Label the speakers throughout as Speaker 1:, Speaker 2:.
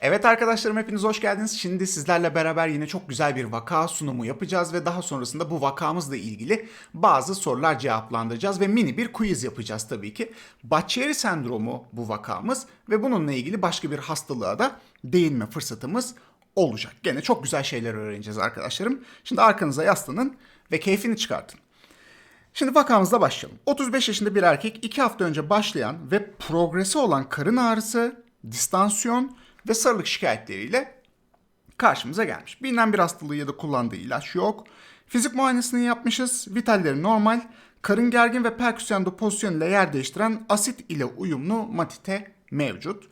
Speaker 1: Evet arkadaşlarım hepiniz hoş geldiniz. Şimdi sizlerle beraber yine çok güzel bir vaka sunumu yapacağız ve daha sonrasında bu vakamızla ilgili bazı sorular cevaplandıracağız ve mini bir quiz yapacağız tabii ki. Baccieri sendromu bu vakamız ve bununla ilgili başka bir hastalığa da değinme fırsatımız olacak. Gene çok güzel şeyler öğreneceğiz arkadaşlarım. Şimdi arkanıza yaslanın ve keyfini çıkartın. Şimdi vakamızla başlayalım. 35 yaşında bir erkek 2 hafta önce başlayan ve progresi olan karın ağrısı, distansiyon ve sarılık şikayetleriyle karşımıza gelmiş. Bilinen bir hastalığı ya da kullandığı ilaç yok. Fizik muayenesini yapmışız. Vitalleri normal. Karın gergin ve perküsyonda pozisyon ile yer değiştiren asit ile uyumlu matite mevcut.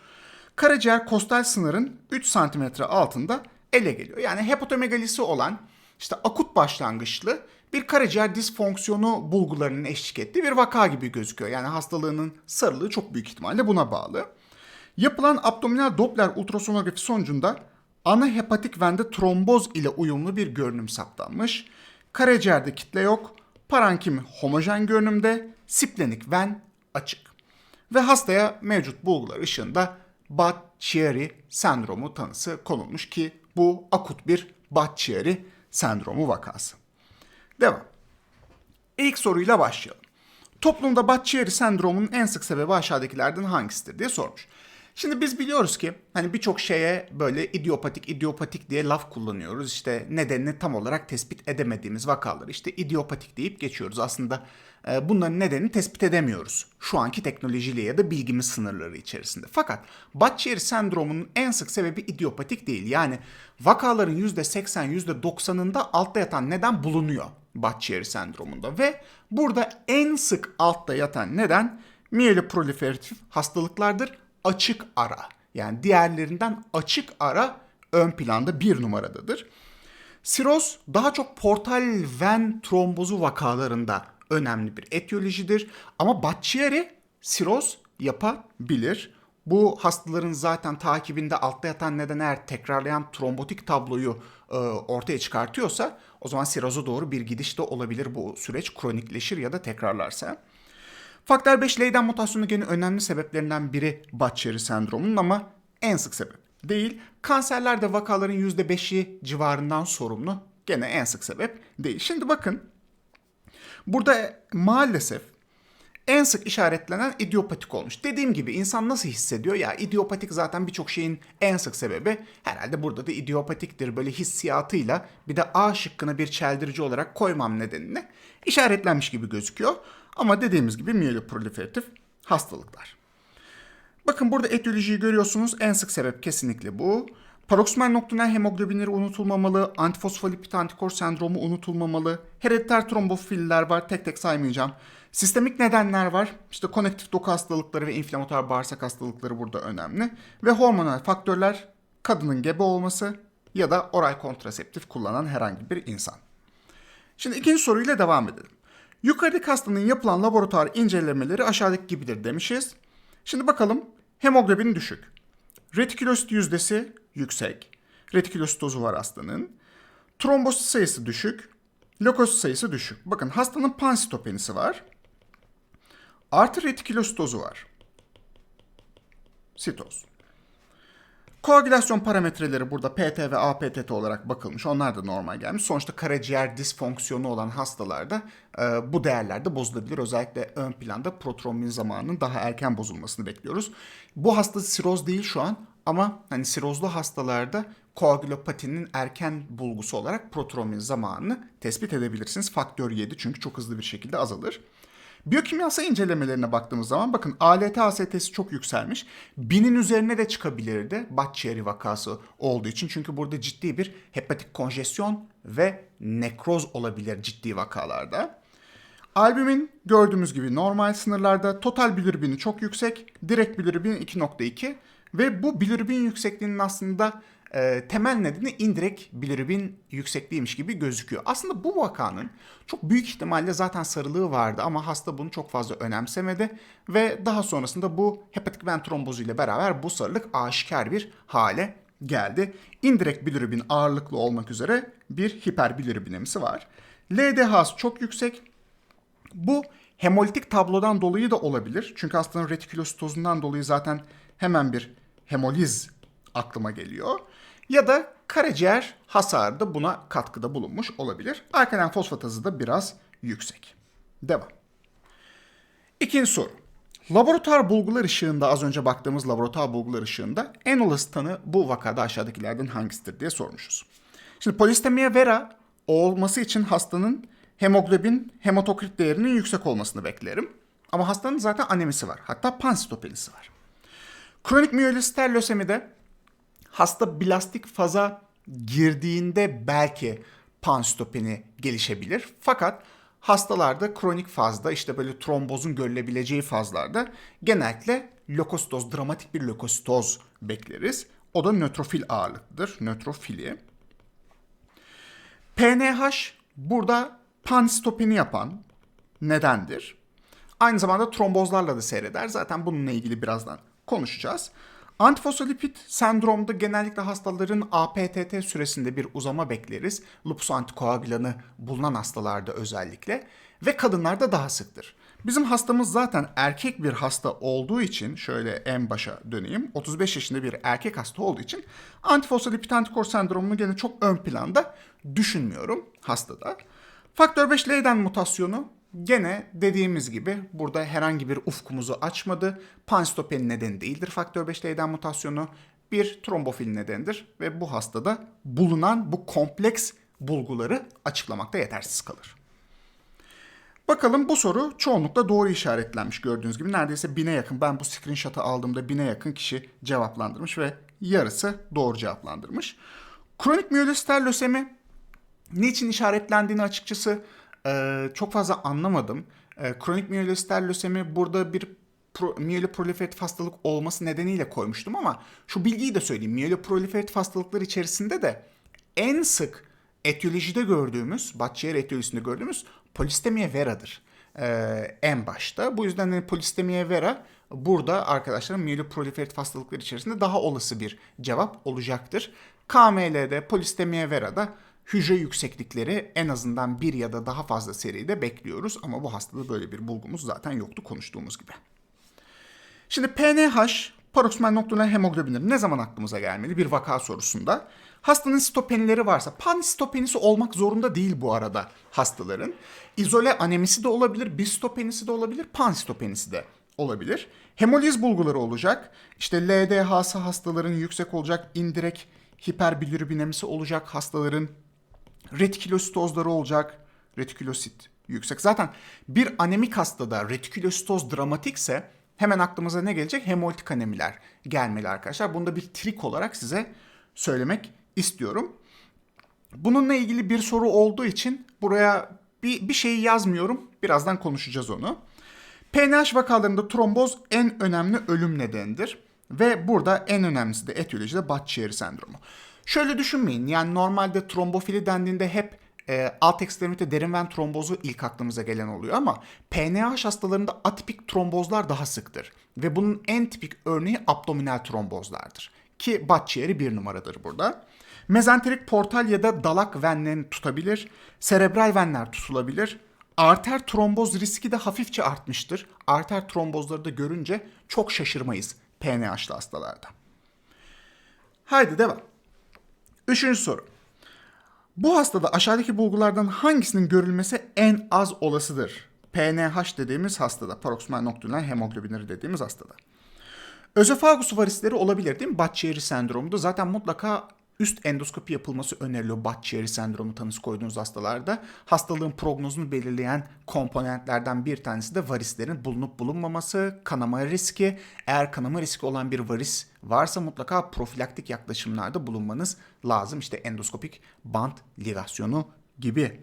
Speaker 1: Karaciğer kostal sınırın 3 cm altında ele geliyor. Yani hepatomegalisi olan işte akut başlangıçlı bir karaciğer disfonksiyonu bulgularının eşlik ettiği bir vaka gibi gözüküyor. Yani hastalığının sarılığı çok büyük ihtimalle buna bağlı. Yapılan abdominal Doppler ultrasonografi sonucunda ana hepatik vende tromboz ile uyumlu bir görünüm saptanmış. Karaciğerde kitle yok, parenkim homojen görünümde, splenik ven açık. Ve hastaya mevcut bulgular ışığında Budd-Chiari sendromu tanısı konulmuş ki bu akut bir Budd-Chiari sendromu vakası. Devam. İlk soruyla başlayalım. Toplumda Budd-Chiari sendromunun en sık sebebi aşağıdakilerden hangisidir diye sormuş. Şimdi biz biliyoruz ki hani birçok şeye böyle idiopatik idiopatik diye laf kullanıyoruz. İşte nedenini tam olarak tespit edemediğimiz vakaları işte idiopatik deyip geçiyoruz. Aslında e, bunların nedenini tespit edemiyoruz. Şu anki teknolojiyle ya da bilgimiz sınırları içerisinde. Fakat Budd-Chiari sendromunun en sık sebebi idiopatik değil. Yani vakaların %80 %90'ında altta yatan neden bulunuyor Budd-Chiari sendromunda ve burada en sık altta yatan neden miyeloproliferatif hastalıklardır açık ara. Yani diğerlerinden açık ara ön planda bir numaradadır. Siroz daha çok portal ven trombozu vakalarında önemli bir etiyolojidir. Ama Budd-Chiari siroz yapabilir. Bu hastaların zaten takibinde altta yatan neden eğer tekrarlayan trombotik tabloyu e, ortaya çıkartıyorsa o zaman siroza doğru bir gidiş de olabilir bu süreç kronikleşir ya da tekrarlarsa. Faktör 5 Leyden mutasyonu gene önemli sebeplerinden biri Budd-Chiari sendromunun ama en sık sebep değil. Kanserlerde vakaların %5'i civarından sorumlu. Gene en sık sebep değil. Şimdi bakın burada maalesef en sık işaretlenen idiopatik olmuş. Dediğim gibi insan nasıl hissediyor? Ya idiopatik zaten birçok şeyin en sık sebebi. Herhalde burada da idiopatiktir. Böyle hissiyatıyla bir de A şıkkını bir çeldirici olarak koymam nedenine işaretlenmiş gibi gözüküyor. Ama dediğimiz gibi miyeloproliferatif hastalıklar. Bakın burada etiyolojiyi görüyorsunuz. En sık sebep kesinlikle bu. Paroksimal noktinal hemoglobinleri unutulmamalı, antifosfolipid antikor sendromu unutulmamalı, herediter trombofiller var, tek tek saymayacağım. Sistemik nedenler var, işte konektif doku hastalıkları ve inflamatuar bağırsak hastalıkları burada önemli. Ve hormonal faktörler, kadının gebe olması ya da oral kontraseptif kullanan herhangi bir insan. Şimdi ikinci soruyla devam edelim. Yukarıdaki hastanın yapılan laboratuvar incelemeleri aşağıdaki gibidir demişiz. Şimdi bakalım hemoglobin düşük. Retikülosit yüzdesi yüksek. Retikülositozu var hastanın. Trombosit sayısı düşük. Lökosit sayısı düşük. Bakın hastanın pansitopenisi var. Artı retikülositozu var. Sitoz. Koagülasyon parametreleri burada PT ve APTT olarak bakılmış. Onlar da normal gelmiş. Sonuçta karaciğer disfonksiyonu olan hastalarda e, bu değerler de bozulabilir. Özellikle ön planda protrombin zamanının daha erken bozulmasını bekliyoruz. Bu hasta siroz değil şu an ama hani sirozlu hastalarda koagülopatinin erken bulgusu olarak protrombin zamanını tespit edebilirsiniz. Faktör 7 çünkü çok hızlı bir şekilde azalır. Biyokimyasal incelemelerine baktığımız zaman bakın ALT AST'si çok yükselmiş. Binin üzerine de çıkabilirdi Budd-Chiari vakası olduğu için. Çünkü burada ciddi bir hepatik konjesyon ve nekroz olabilir ciddi vakalarda. Albümin gördüğümüz gibi normal sınırlarda total bilirubini çok yüksek. Direkt bilirubin 2.2 ve bu bilirubin yüksekliğinin aslında e, temel nedeni indirekt bilirubin yüksekliğiymiş gibi gözüküyor. Aslında bu vakanın çok büyük ihtimalle zaten sarılığı vardı ama hasta bunu çok fazla önemsemedi ve daha sonrasında bu hepatik ven trombozu ile beraber bu sarılık aşikar bir hale geldi. İndirekt bilirubin ağırlıklı olmak üzere bir hiperbilirubinemisi var. LDH'sı çok yüksek. Bu hemolitik tablodan dolayı da olabilir. Çünkü hastanın retikülositozundan dolayı zaten hemen bir hemoliz aklıma geliyor. Ya da karaciğer hasarı da buna katkıda bulunmuş olabilir. Alkalen fosfatazı da biraz yüksek. Devam. İkinci soru. Laboratuvar bulgular ışığında az önce baktığımız laboratuvar bulgular ışığında en olası tanı bu vakada aşağıdakilerden hangisidir diye sormuşuz. Şimdi polistemiye vera olması için hastanın hemoglobin hematokrit değerinin yüksek olmasını beklerim. Ama hastanın zaten anemisi var. Hatta pansitopenisi var. Kronik miyelosister lösemide hasta blastik faza girdiğinde belki pansitopeni gelişebilir. Fakat hastalarda kronik fazda işte böyle trombozun görülebileceği fazlarda genellikle lökositoz, dramatik bir lökositoz bekleriz. O da nötrofil ağırlıklıdır. Nötrofili. PNH burada pansitopeni yapan nedendir? Aynı zamanda trombozlarla da seyreder. Zaten bununla ilgili birazdan konuşacağız. Antifosfolipid sendromda genellikle hastaların APTT süresinde bir uzama bekleriz. Lupus antikoagülanı bulunan hastalarda özellikle ve kadınlarda daha sıktır. Bizim hastamız zaten erkek bir hasta olduğu için şöyle en başa döneyim. 35 yaşında bir erkek hasta olduğu için antifosfolipid antikor sendromunu gene çok ön planda düşünmüyorum hastada. Faktör 5 Leyden mutasyonu Gene dediğimiz gibi burada herhangi bir ufkumuzu açmadı. Pansitopeni nedeni değildir faktör 5 T'den mutasyonu. Bir trombofil nedenidir ve bu hastada bulunan bu kompleks bulguları açıklamakta yetersiz kalır. Bakalım bu soru çoğunlukla doğru işaretlenmiş gördüğünüz gibi. Neredeyse bine yakın ben bu screenshot'ı aldığımda bine yakın kişi cevaplandırmış ve yarısı doğru cevaplandırmış. Kronik miyelosister lösemi niçin işaretlendiğini açıkçası ee, çok fazla anlamadım. Ee, kronik miyelosister lösemi burada bir pro, miyeliproliferatif hastalık olması nedeniyle koymuştum ama şu bilgiyi de söyleyeyim. Miyeliproliferatif hastalıklar içerisinde de en sık etiyolojide gördüğümüz, Batchier etiyolojisinde gördüğümüz polistemiye vera'dır. Ee, en başta. Bu yüzden hani polistemiye vera burada arkadaşlar miyeliproliferatif hastalıklar içerisinde daha olası bir cevap olacaktır. KML'de polistemiye vera'da hücre yükseklikleri en azından bir ya da daha fazla seride bekliyoruz. Ama bu hastada böyle bir bulgumuz zaten yoktu konuştuğumuz gibi. Şimdi PNH, paroksimal noktalar hemoglobinleri ne zaman aklımıza gelmeli bir vaka sorusunda? Hastanın sitopenileri varsa, pansitopenisi olmak zorunda değil bu arada hastaların. İzole anemisi de olabilir, bistopenisi de olabilir, pansitopenisi de olabilir. Hemoliz bulguları olacak. İşte LDH'sı hastaların yüksek olacak, indirek hiperbilirübinemisi olacak hastaların retikülositozları olacak. Retikülosit yüksek. Zaten bir anemik hastada retikülositoz dramatikse hemen aklımıza ne gelecek? Hemolitik anemiler gelmeli arkadaşlar. Bunu da bir trik olarak size söylemek istiyorum. Bununla ilgili bir soru olduğu için buraya bir, bir şey yazmıyorum. Birazdan konuşacağız onu. PNH vakalarında tromboz en önemli ölüm nedenidir. Ve burada en önemlisi de etiyolojide Batchieri sendromu. Şöyle düşünmeyin yani normalde trombofili dendiğinde hep e, alt ekstremite derin ven trombozu ilk aklımıza gelen oluyor ama PNH hastalarında atipik trombozlar daha sıktır. Ve bunun en tipik örneği abdominal trombozlardır. Ki Batchieri bir numaradır burada. Mezenterik portal ya da dalak venlerini tutabilir. Serebral venler tutulabilir. Arter tromboz riski de hafifçe artmıştır. Arter trombozları da görünce çok şaşırmayız PNH'lı hastalarda. Haydi devam. Üçüncü soru. Bu hastada aşağıdaki bulgulardan hangisinin görülmesi en az olasıdır? PNH dediğimiz hastada, paroksimal nokturnal hemoglobinleri dediğimiz hastada. Özofagus varisleri olabilir değil mi? Batchieri sendromu zaten mutlaka üst endoskopi yapılması öneriliyor Batchieri sendromu tanısı koyduğunuz hastalarda. Hastalığın prognozunu belirleyen komponentlerden bir tanesi de varislerin bulunup bulunmaması, kanama riski. Eğer kanama riski olan bir varis varsa mutlaka profilaktik yaklaşımlarda bulunmanız lazım. İşte endoskopik bant ligasyonu gibi.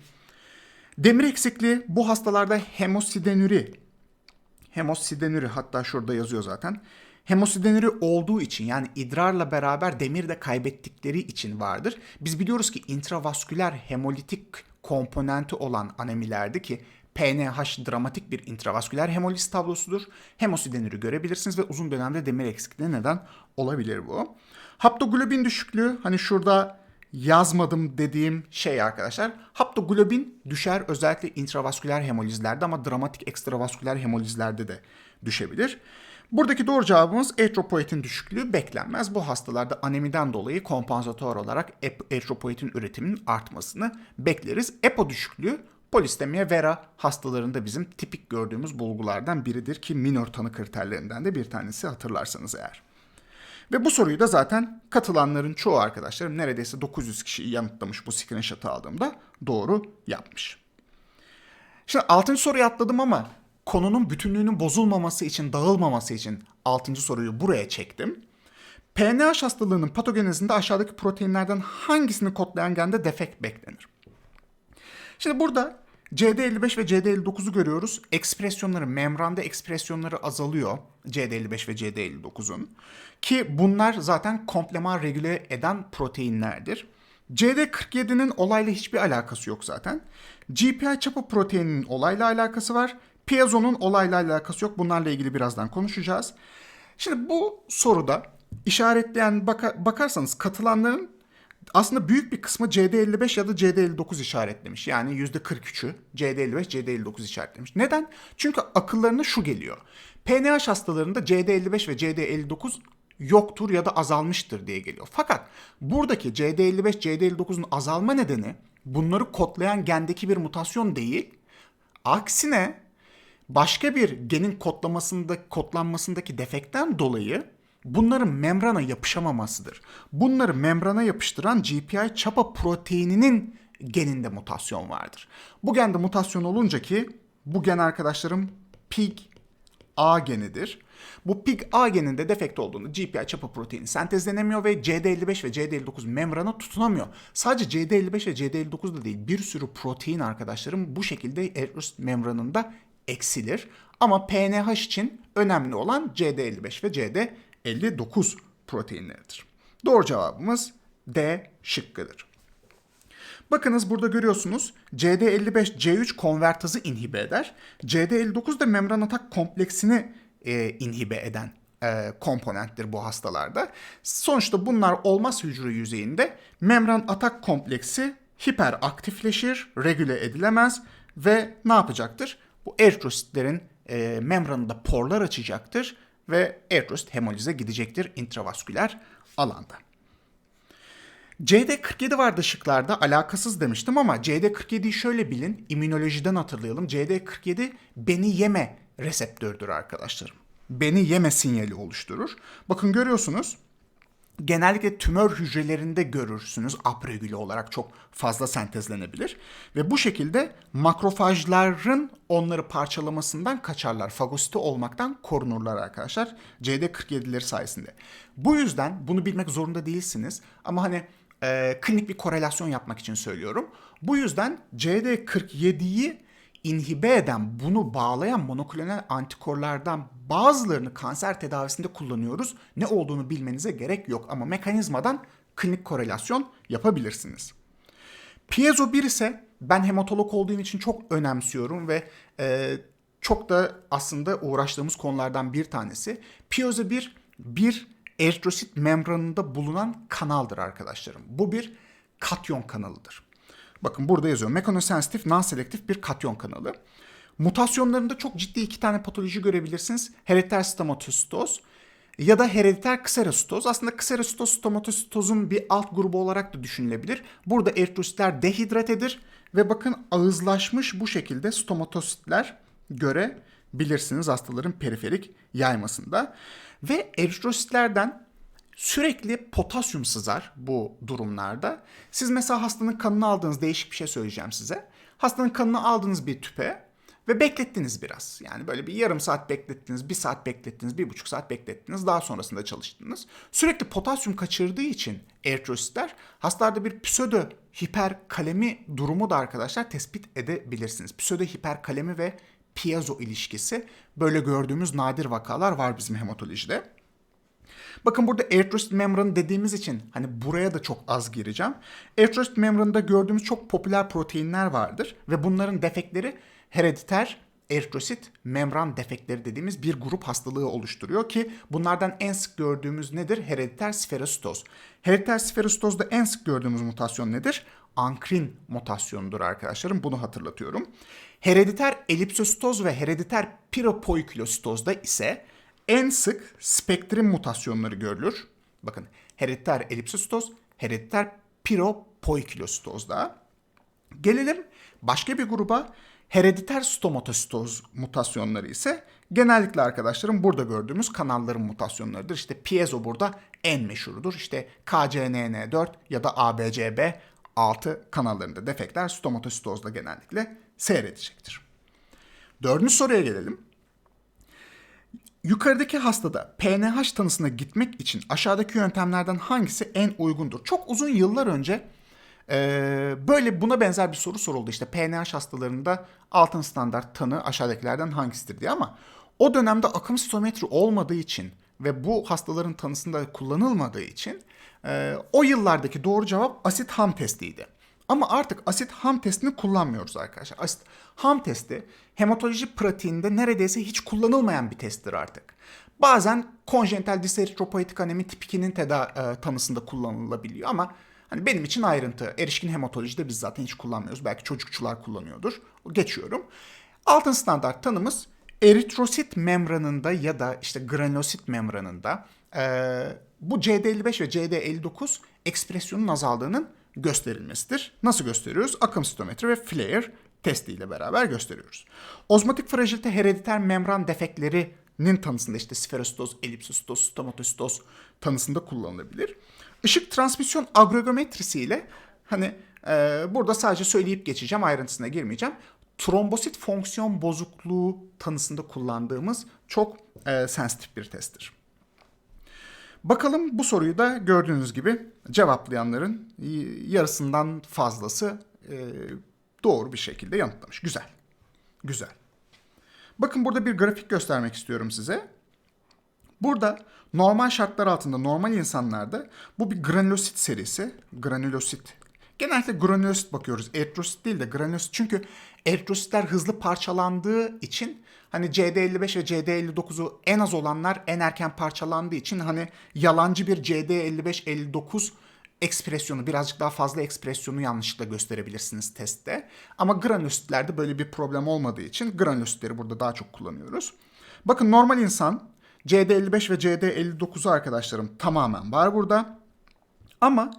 Speaker 1: Demir eksikliği bu hastalarda hemosidenüri, hemosidenüri hatta şurada yazıyor zaten hemosidenüri olduğu için yani idrarla beraber demir de kaybettikleri için vardır. Biz biliyoruz ki intravasküler hemolitik komponenti olan anemilerde ki PNH dramatik bir intravasküler hemoliz tablosudur. Hemosidenürü görebilirsiniz ve uzun dönemde demir eksikliği neden olabilir bu. Haptoglobin düşüklüğü hani şurada yazmadım dediğim şey arkadaşlar. Haptoglobin düşer özellikle intravasküler hemolizlerde ama dramatik ekstravasküler hemolizlerde de düşebilir. Buradaki doğru cevabımız eritropoietin düşüklüğü beklenmez. Bu hastalarda anemiden dolayı kompansator olarak eritropoietin üretiminin artmasını bekleriz. EPO düşüklüğü Polistemia vera hastalarında bizim tipik gördüğümüz bulgulardan biridir ki minor tanı kriterlerinden de bir tanesi hatırlarsanız eğer. Ve bu soruyu da zaten katılanların çoğu arkadaşlarım neredeyse 900 kişi yanıtlamış bu screenshot'ı aldığımda doğru yapmış. Şimdi 6. soruyu atladım ama konunun bütünlüğünün bozulmaması için, dağılmaması için 6. soruyu buraya çektim. PNH hastalığının patogenezinde aşağıdaki proteinlerden hangisini kodlayan gende defekt beklenir? Şimdi burada CD55 ve CD59'u görüyoruz. Ekspresyonları, membranda ekspresyonları azalıyor CD55 ve CD59'un. Ki bunlar zaten kompleman regüle eden proteinlerdir. CD47'nin olayla hiçbir alakası yok zaten. GPI çapı proteininin olayla alakası var. Piezo'nun olayla alakası yok. Bunlarla ilgili birazdan konuşacağız. Şimdi bu soruda işaretleyen baka, bakarsanız katılanların aslında büyük bir kısmı CD55 ya da CD59 işaretlemiş. Yani %43'ü CD55, CD59 işaretlemiş. Neden? Çünkü akıllarına şu geliyor. PNH hastalarında CD55 ve CD59 yoktur ya da azalmıştır diye geliyor. Fakat buradaki CD55, CD59'un azalma nedeni bunları kodlayan gendeki bir mutasyon değil. Aksine başka bir genin kodlamasında kodlanmasındaki defekten dolayı bunların membrana yapışamamasıdır. Bunları membrana yapıştıran GPI çapa proteininin geninde mutasyon vardır. Bu gende mutasyon olunca ki bu gen arkadaşlarım PIG A genidir. Bu PIG A geninde defekt olduğunda GPI çapa proteini sentezlenemiyor ve CD55 ve CD59 membrana tutunamıyor. Sadece CD55 ve CD59 da değil bir sürü protein arkadaşlarım bu şekilde eritrosit membranında eksilir. Ama PNH için önemli olan CD55 ve CD59 proteinleridir. Doğru cevabımız D şıkkıdır. Bakınız burada görüyorsunuz CD55 C3 konvertazı inhibe eder. CD59 da membran atak kompleksini e, inhibe eden e, komponenttir bu hastalarda. Sonuçta bunlar olmaz hücre yüzeyinde membran atak kompleksi hiperaktifleşir, regüle edilemez ve ne yapacaktır? Bu eritrositlerin e, membranında porlar açacaktır ve eritrosit hemolize gidecektir intravasküler alanda. CD47 vardı şıklarda alakasız demiştim ama CD47'yi şöyle bilin immünolojiden hatırlayalım. CD47 beni yeme reseptördür arkadaşlarım. Beni yeme sinyali oluşturur. Bakın görüyorsunuz genellikle tümör hücrelerinde görürsünüz apregüle olarak çok fazla sentezlenebilir. Ve bu şekilde makrofajların onları parçalamasından kaçarlar. Fagositi olmaktan korunurlar arkadaşlar CD47'leri sayesinde. Bu yüzden bunu bilmek zorunda değilsiniz ama hani e, klinik bir korelasyon yapmak için söylüyorum. Bu yüzden CD47'yi inhibe eden, bunu bağlayan monoklonal antikorlardan bazılarını kanser tedavisinde kullanıyoruz. Ne olduğunu bilmenize gerek yok ama mekanizmadan klinik korelasyon yapabilirsiniz. Piezo 1 ise ben hematolog olduğum için çok önemsiyorum ve e, çok da aslında uğraştığımız konulardan bir tanesi. Piezo 1 bir eritrosit membranında bulunan kanaldır arkadaşlarım. Bu bir katyon kanalıdır. Bakın burada yazıyor. Mekanosensitif, non-selektif bir katyon kanalı. Mutasyonlarında çok ciddi iki tane patoloji görebilirsiniz. Herediter stomatostoz ya da herediter kserostoz. Aslında kserostoz stomatostozun bir alt grubu olarak da düşünülebilir. Burada eritrositler dehidratedir ve bakın ağızlaşmış bu şekilde stomatositler görebilirsiniz hastaların periferik yaymasında. Ve eritrositlerden sürekli potasyum sızar bu durumlarda. Siz mesela hastanın kanını aldığınız değişik bir şey söyleyeceğim size. Hastanın kanını aldınız bir tüpe ve beklettiniz biraz. Yani böyle bir yarım saat beklettiniz, bir saat beklettiniz, bir buçuk saat beklettiniz. Daha sonrasında çalıştınız. Sürekli potasyum kaçırdığı için eritrositler hastalarda bir pseudo hiperkalemi durumu da arkadaşlar tespit edebilirsiniz. Pseudo hiperkalemi ve piezo ilişkisi böyle gördüğümüz nadir vakalar var bizim hematolojide. Bakın burada eritrosit membranı dediğimiz için hani buraya da çok az gireceğim. Eritrosit membranında gördüğümüz çok popüler proteinler vardır ve bunların defektleri herediter eritrosit membran defektleri dediğimiz bir grup hastalığı oluşturuyor ki bunlardan en sık gördüğümüz nedir? Herediter sferostoz. Herediter sferostozda en sık gördüğümüz mutasyon nedir? Ankrin mutasyonudur arkadaşlarım. Bunu hatırlatıyorum. Herediter elipsostoz ve herediter piropoikilostozda ise En sık spektrin mutasyonları görülür. Bakın herediter elipsostoz, herediter piropoikilostozda. Gelelim başka bir gruba herediter stomatositoz mutasyonları ise genellikle arkadaşlarım burada gördüğümüz kanalların mutasyonlarıdır. İşte piezo burada en meşhurudur. İşte KCNN4 ya da ABCB6 kanallarında defekler stomatositozda genellikle seyredecektir. Dördüncü soruya gelelim. Yukarıdaki hastada PNH tanısına gitmek için aşağıdaki yöntemlerden hangisi en uygundur? Çok uzun yıllar önce e, böyle buna benzer bir soru soruldu. İşte PNH hastalarında altın standart tanı aşağıdakilerden hangisidir diye ama o dönemde akım sitometri olmadığı için ve bu hastaların tanısında kullanılmadığı için e, o yıllardaki doğru cevap asit ham testiydi. Ama artık asit ham testini kullanmıyoruz arkadaşlar. Asit ham testi hematoloji pratiğinde neredeyse hiç kullanılmayan bir testtir artık. Bazen konjenital diseritropoietik anemi tip 2'nin teda- e, tanısında kullanılabiliyor ama hani benim için ayrıntı. Erişkin hematolojide biz zaten hiç kullanmıyoruz. Belki çocukçular kullanıyordur. Geçiyorum. Altın standart tanımız eritrosit membranında ya da işte granulosit membranında e, bu CD55 ve CD59 ekspresyonun azaldığının gösterilmesidir. Nasıl gösteriyoruz? Akım sitometri ve flare testiyle beraber gösteriyoruz. Ozmotik fragilite herediter membran defektlerinin tanısında işte sferostoz, elipsostoz, stomatositoz tanısında kullanılabilir. Işık transmisyon agrogometrisi ile hani e, burada sadece söyleyip geçeceğim ayrıntısına girmeyeceğim. Trombosit fonksiyon bozukluğu tanısında kullandığımız çok e, sensitif bir testtir. Bakalım bu soruyu da gördüğünüz gibi cevaplayanların yarısından fazlası e, doğru bir şekilde yanıtlamış. Güzel. Güzel. Bakın burada bir grafik göstermek istiyorum size. Burada normal şartlar altında normal insanlarda bu bir granulosit serisi. Granulosit. Genellikle granulosit bakıyoruz. Eritrosit değil de granulosit. Çünkü eritrositler hızlı parçalandığı için hani CD55 ve CD59'u en az olanlar en erken parçalandığı için hani yalancı bir CD55-59 ekspresyonu birazcık daha fazla ekspresyonu yanlışlıkla gösterebilirsiniz testte. Ama granülositlerde böyle bir problem olmadığı için granülositleri burada daha çok kullanıyoruz. Bakın normal insan CD55 ve CD59'u arkadaşlarım tamamen var burada. Ama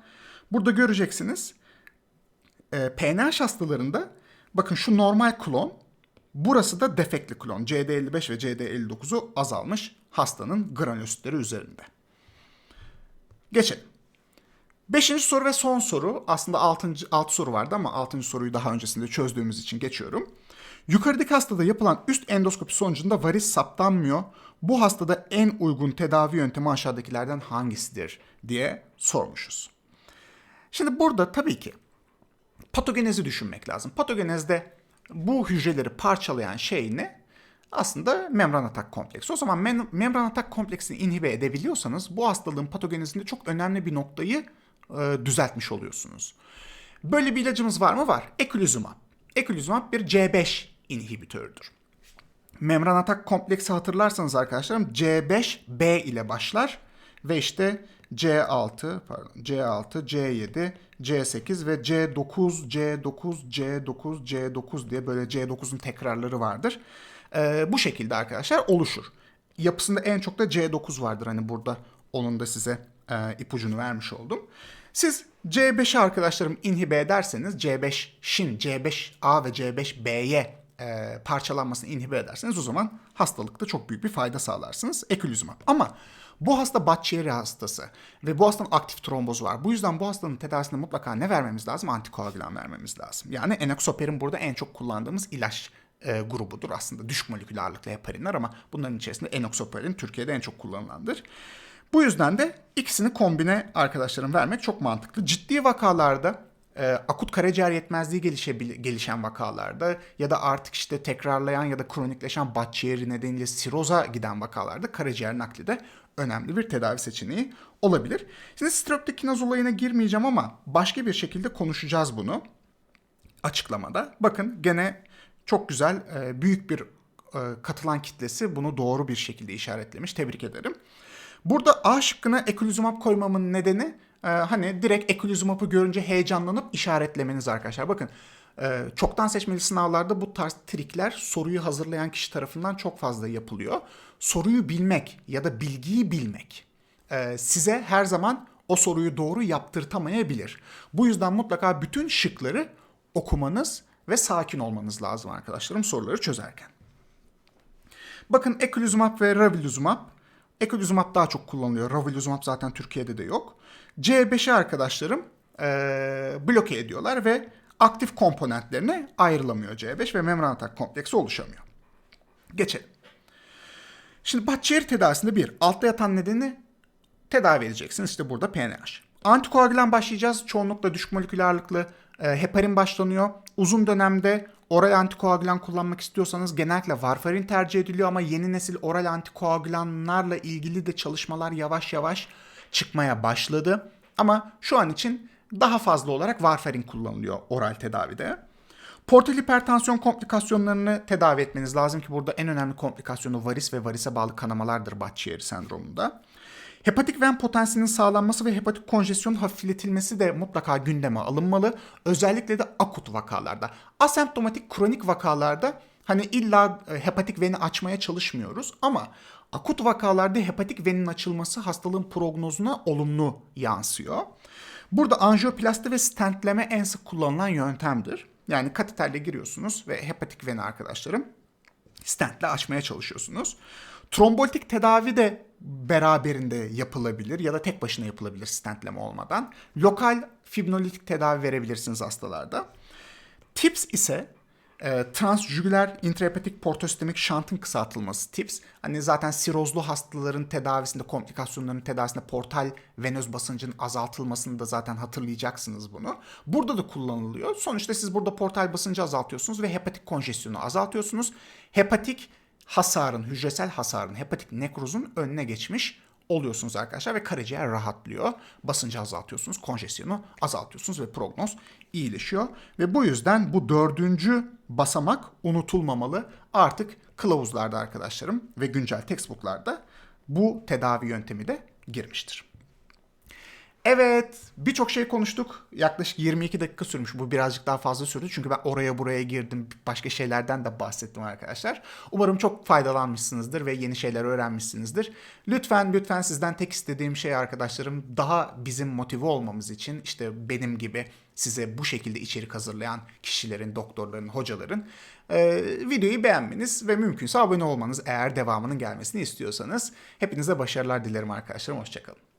Speaker 1: burada göreceksiniz e, PNH hastalarında bakın şu normal klon burası da defekli klon. CD55 ve CD59'u azalmış hastanın granülositleri üzerinde. Geçelim. Beşinci soru ve son soru. Aslında altıncı, altı soru vardı ama altıncı soruyu daha öncesinde çözdüğümüz için geçiyorum. Yukarıdaki hastada yapılan üst endoskopi sonucunda varis saptanmıyor. Bu hastada en uygun tedavi yöntemi aşağıdakilerden hangisidir diye sormuşuz. Şimdi burada tabii ki patogenezi düşünmek lazım. Patogenezde bu hücreleri parçalayan şey ne? Aslında membran atak kompleksi. O zaman mem- membran atak kompleksini inhibe edebiliyorsanız bu hastalığın patogenezinde çok önemli bir noktayı e, düzeltmiş oluyorsunuz. Böyle bir ilacımız var mı? Var. Eculizumab. Eculizumab bir C5 inhibitörüdür. Membran atak kompleksi hatırlarsanız arkadaşlarım C5B ile başlar ve işte C6, pardon, C6, C7, C8 ve C9, C9, C9, C9 diye böyle C9'un tekrarları vardır. Ee, bu şekilde arkadaşlar oluşur. Yapısında en çok da C9 vardır. Hani burada onun da size e, ipucunu vermiş oldum. Siz C5'i arkadaşlarım inhibe ederseniz C5'in C5A ve C5B'ye e, parçalanmasını inhibe ederseniz o zaman hastalıkta çok büyük bir fayda sağlarsınız. Ekulizumab. Ama bu hasta Batçeri hastası ve bu hastanın aktif trombozu var. Bu yüzden bu hastanın tedavisinde mutlaka ne vermemiz lazım? Antikoagülan vermemiz lazım. Yani enoxaparin burada en çok kullandığımız ilaç e, grubudur aslında. Düşük molekül ağırlıklı heparinler ama bunların içerisinde enoxaparin Türkiye'de en çok kullanılandır. Bu yüzden de ikisini kombine arkadaşlarım vermek çok mantıklı. Ciddi vakalarda e, akut karaciğer yetmezliği gelişen vakalarda ya da artık işte tekrarlayan ya da kronikleşen batçiyeri nedeniyle siroza giden vakalarda karaciğer nakli de önemli bir tedavi seçeneği olabilir. Şimdi streptokinaz olayına girmeyeceğim ama başka bir şekilde konuşacağız bunu açıklamada. Bakın gene çok güzel e, büyük bir e, katılan kitlesi bunu doğru bir şekilde işaretlemiş. Tebrik ederim. Burada A şıkkına ekulizumab koymamın nedeni e, hani direkt ekulizumabı görünce heyecanlanıp işaretlemeniz arkadaşlar. Bakın Ee, çoktan seçmeli sınavlarda bu tarz trikler soruyu hazırlayan kişi tarafından çok fazla yapılıyor. Soruyu bilmek ya da bilgiyi bilmek e, size her zaman o soruyu doğru yaptırtamayabilir. Bu yüzden mutlaka bütün şıkları okumanız ve sakin olmanız lazım arkadaşlarım soruları çözerken. Bakın ekulizumab ve ravulizumab. Ekulizumab daha çok kullanılıyor. Ravulizumab zaten Türkiye'de de yok. C5'i arkadaşlarım eee bloke ediyorlar ve aktif komponentlerine ayrılamıyor C5 ve membran atak kompleksi oluşamıyor. Geçelim. Şimdi Bahçeşehir tedavisinde bir altta yatan nedeni tedavi edeceksiniz. İşte burada PNH. Antikoagülan başlayacağız. Çoğunlukla düşük molekül ağırlıklı e, heparin başlanıyor. Uzun dönemde oral antikoagülan kullanmak istiyorsanız genellikle varfarin tercih ediliyor ama yeni nesil oral antikoagülanlarla ilgili de çalışmalar yavaş yavaş çıkmaya başladı. Ama şu an için daha fazla olarak varfarin kullanılıyor oral tedavide. Portal hipertansiyon komplikasyonlarını tedavi etmeniz lazım ki burada en önemli komplikasyonu varis ve varise bağlı kanamalardır Bahçeşehir sendromunda. Hepatik ven potansiyelinin sağlanması ve hepatik konjesyonun hafifletilmesi de mutlaka gündeme alınmalı. Özellikle de akut vakalarda. Asemptomatik kronik vakalarda hani illa e, hepatik veni açmaya çalışmıyoruz ama akut vakalarda hepatik venin açılması hastalığın prognozuna olumlu yansıyor. Burada anjiyoplasti ve stentleme en sık kullanılan yöntemdir. Yani kateterle giriyorsunuz ve hepatik veni arkadaşlarım stentle açmaya çalışıyorsunuz. Trombolitik tedavi de beraberinde yapılabilir ya da tek başına yapılabilir stentleme olmadan. Lokal fibrinolitik tedavi verebilirsiniz hastalarda. TIPS ise e, transjugüler intrahepatik portosistemik şantın kısaltılması TIPS. Hani zaten sirozlu hastaların tedavisinde, komplikasyonların tedavisinde portal venöz basıncın azaltılmasını da zaten hatırlayacaksınız bunu. Burada da kullanılıyor. Sonuçta siz burada portal basıncı azaltıyorsunuz ve hepatik konjesyonu azaltıyorsunuz. Hepatik hasarın, hücresel hasarın, hepatik nekrozun önüne geçmiş oluyorsunuz arkadaşlar ve karaciğer rahatlıyor. Basıncı azaltıyorsunuz, konjesyonu azaltıyorsunuz ve prognoz iyileşiyor. Ve bu yüzden bu dördüncü basamak unutulmamalı. Artık kılavuzlarda arkadaşlarım ve güncel textbooklarda bu tedavi yöntemi de girmiştir. Evet, birçok şey konuştuk. Yaklaşık 22 dakika sürmüş. Bu birazcık daha fazla sürdü. Çünkü ben oraya buraya girdim. Başka şeylerden de bahsettim arkadaşlar. Umarım çok faydalanmışsınızdır ve yeni şeyler öğrenmişsinizdir. Lütfen lütfen sizden tek istediğim şey arkadaşlarım daha bizim motive olmamız için işte benim gibi size bu şekilde içerik hazırlayan kişilerin, doktorların, hocaların e, videoyu beğenmeniz ve mümkünse abone olmanız eğer devamının gelmesini istiyorsanız. Hepinize başarılar dilerim arkadaşlarım. Hoşçakalın.